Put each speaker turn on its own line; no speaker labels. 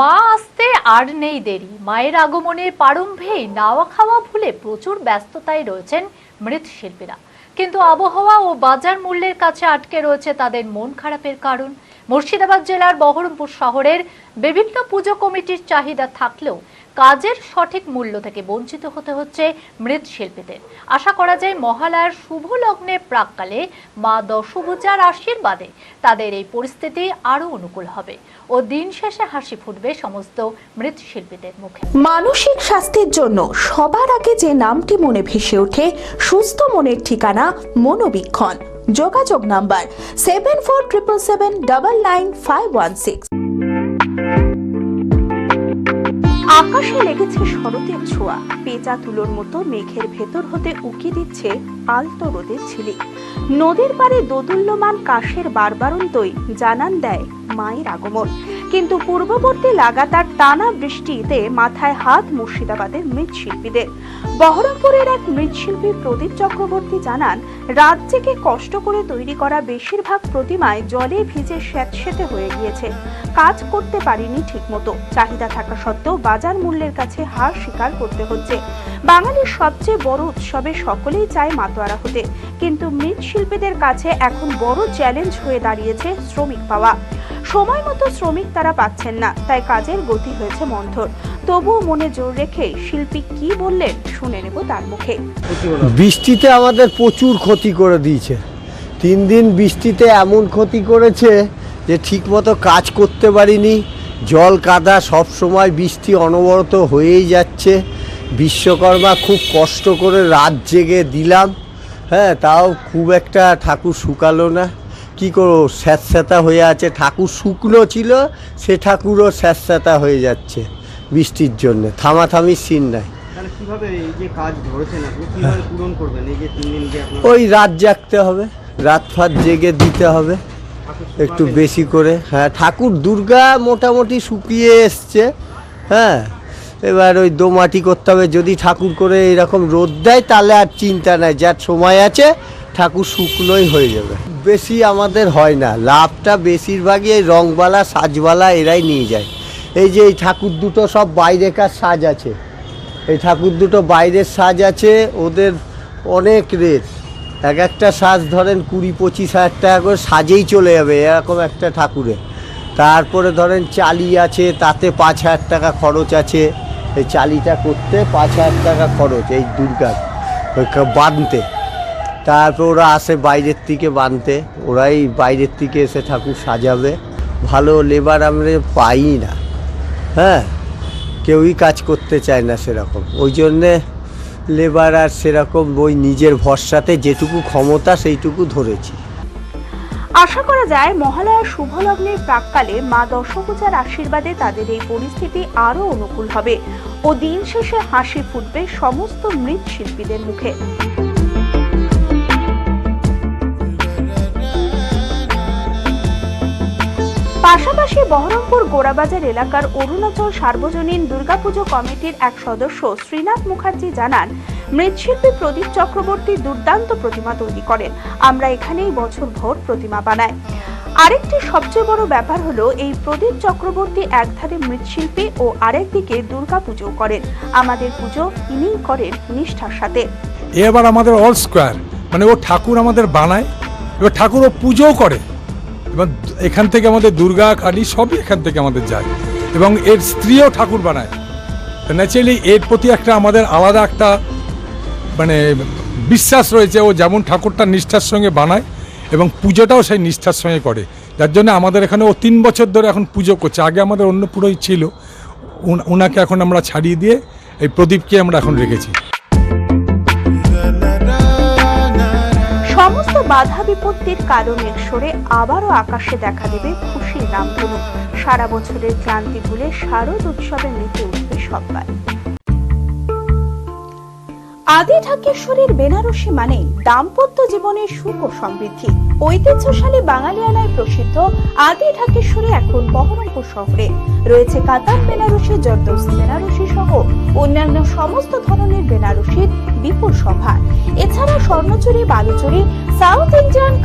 মা আসতে আর নেই দেরি। মায়ের আগমনের প্রারম্ভেই নাওয়া খাওয়া ভুলে প্রচুর ব্যস্ততায় রয়েছেন মৃৎশিল্পীরা। কিন্তু আবহাওয়া ও বাজার মূল্যের কাছে আটকে রয়েছে তাদের মন খারাপের কারণ। মুর্শিদাবাদ জেলার বহরমপুর শহরের বিভিন্ন পুজো কমিটির চাহিদা থাকলেও কাজের সঠিক মূল্য থেকে বঞ্চিত হতে হচ্ছে মৃৎশিল্পীদের। আশা করা যায় মহালয়ার শুভ লগ্নে প্রাককালে মা দশভূজার আশীর্বাদে তাদের এই পরিস্থিতি আরও অনুকূল হবে ও দিন শেষে হাসি ফুটবে সমস্ত মৃৎশিল্পীদের মুখে।
মানসিক স্বাস্থ্যের জন্য সবার আগে যে নামটি মনে ভেসে ওঠে, সুস্থ মনের ঠিকানা মনোবীক্ষণ। যোগাযোগ number seven four triple seven double nine five one six আকাশে লেগেছে শরতের ছোঁয়া। পেঁচা তুলোর মতো মেঘের ভেতর হতে উকি দিচ্ছে আলতো রোদের ছিলি নদীর পারে দোদুল্যমান কাশের বারবারন্তই জানান দেয় মায়ের আগমন। কিন্তু পূর্ববর্তী লাগাতার টানা বৃষ্টিতে মাথায় হাত মুর্শিদাবাদের মৃৎশিল্পীদের। বহরমপুরের এক মৃৎশিল্পী প্রদীপ চক্রবর্তী জানান জেগে কষ্ট করে তৈরি করা বেশিরভাগ প্রতিমায় জলে ভিজে স্যাঁতসেঁতে হয়ে গিয়েছে। কাজ করতে পারিনি ঠিকমতো। চাহিদা থাকা সত্ত্বেও বাজার মূল্যের কাছে হার স্বীকার করতে হচ্ছে। বাঙালির সবচেয়ে বড় উৎসবে সকলেই চায় মাতোয়ারা হতে। কিন্তু মৃৎশিল্পীদের কাছে এখন বড় চ্যালেঞ্জ হয়ে দাঁড়িয়েছে শ্রমিক পাওয়া। সময় মতো শ্রমিক তারা পাচ্ছেন না, তাই কাজের গতি হয়েছে মন্থর। তবুও মনে জোর রেখে শিল্পী কি বললেন শুনে নেব তার মুখে।
বৃষ্টিতে আমাদের প্রচুর ক্ষতি করে দিয়েছে। তিন দিন বৃষ্টিতে এমন ক্ষতি করেছে যে ঠিকমতো কাজ করতে পারিনি। জল কাদা সব সময় বৃষ্টি অনবরত হয়েই যাচ্ছে। বিশ্বকর্মা খুব কষ্ট করে রাত জেগে দিলাম। হ্যাঁ তাও খুব একটা ঠাকুর শুকালো না। কি করো স্যাঁতস্যাঁতা হয়ে আছে। ঠাকুর শুকনো ছিল সে ঠাকুরও স্যাঁতস্যাঁতা হয়ে যাচ্ছে বৃষ্টির জন্য। থামাথামির সিন নাই।
তাহলে কীভাবে এই যে কাজ ধরেছেন আপনি? কীভাবে পূরণ করবেন? এই যে তিন দিন যে আপনার
ওই রাত জাগতে হবে রাত ফাত জেগে দিতে হবে একটু বেশি করে। হ্যাঁ ঠাকুর দুর্গা মোটামুটি শুকিয়ে এসছে। হ্যাঁ এবার ওই দোমাটি করতে হবে। যদি ঠাকুর করে এরকম রোদ দেয় তাহলে আর চিন্তা নাই। যার সময় আছে ঠাকুর শুকনোই হয়ে যাবে। বেশি আমাদের হয় না। লাভটা বেশিরভাগই এই রংবালা, সাজবালা এরাই নিয়ে যায়। এই যে এই ঠাকুর দুটো সব বাইরেকার সাজ আছে। এই ঠাকুর দুটো বাইরের সাজ আছে, ওদের অনেক রেট। এক একটা সাজ ধরেন কুড়ি, পঁচিশ হাজার টাকা করে সাজেই চলে যাবে এরকম একটা ঠাকুরে। তারপরে ধরেন চালি আছে, তাতে পাঁচ হাজার টাকা খরচ আছে। এই চালিটা করতে পাঁচ হাজার টাকা খরচ এই দুর্গার বাঁধতে। তারপর ওরা আসে বাইরের থেকে বাঁধতে ওরাই বাইরের থেকে এসে ঠাকুর সাজাবে। ভালো লেবার আমরা পাই না। হ্যাঁ কেউই কাজ করতে চায় না সেরকম। ওই জন্যে লেবার আর সেরকম ওই নিজের ভরসাতে যেটুকু ক্ষমতা সেইটুকু ধরেছি।
আশা করা যায়, মহালয়ার শুভ লগ্নের প্রাককালে মা দশভূজার আশীর্বাদে তাদের এই পরিস্থিতি আরও অনুকূল হবে ও দিন শেষে হাসি ফুটবে সমস্ত মৃৎশিল্পীদের মুখে। গোড়াবাজার এলাকার অরুণাচল সার্বজনীন দুর্গাপুজো কমিটির এক সদস্য শ্রীনাথ মুখার্জি জানান, মৃৎশিল্পী প্রদীপ চক্রবর্তী দুর্দান্ত প্রতিমা তৈরি করেন। আমরা এখানেই বছর ভোর প্রতিমা বানাই। আরেকটি সবচেয়ে বড় ব্যাপার হলো, এই প্রদীপ চক্রবর্তী একধারে মৃৎশিল্পী ও আরেকদিকে দুর্গা পুজো করেন। আমাদের পুজো ইনিই করেন নিষ্ঠার সাথে।
এবার আমাদের অল স্কোয়ার মানে ও ঠাকুর আমাদের বানায়, এবার ঠাকুর ও পুজোও করে। এবং এখান থেকে আমাদের দুর্গা, কালী সবই এখান থেকে আমাদের যায়। এবং এর স্ত্রীও ঠাকুর বানায়। ন্যাচারালি এর প্রতি একটা আমাদের আলাদা একটা মানে বিশ্বাস রয়েছে। ও যেমন ঠাকুরটা নিষ্ঠার সঙ্গে বানায় এবং পুজোটাও সেই নিষ্ঠার সঙ্গে করে। যার জন্য আমাদের এখানে ও তিন বছর ধরে এখন পুজো করছে। আগে আমাদের অন্য পুরোই ছিল ওনাকে এখন আমরা ছাড়িয়ে দিয়ে এই প্রদীপকে আমরা এখন রেখেছি।
বাধা বিপত্তির কারণে সরে আবারও আকাশে দেখা দেবে খুশির রামধনু সারা বছরের ক্লান্তি ভুলে শারদ উৎসবে মেতে উঠবে সবাই আদি ঢাকেশ্বরীর বেনারসি মানে দাম্পত্য জীবনের সুখ ও সমৃদ্ধি। ঐতিহ্যশালী বাঙালিয়ানায় প্রসিদ্ধ আদি ঢাকেশ্বরী এখন বহরমপুর শহরে। রয়েছে কাতার বেনারসি জর্দৌসি বেনারসি সহ অন্যান্য সমস্ত ধরনের বেনারসির বিপুল সম্ভার এছাড়া স্বর্ণচুরি, বালুচুরি ইন্ডিয়ান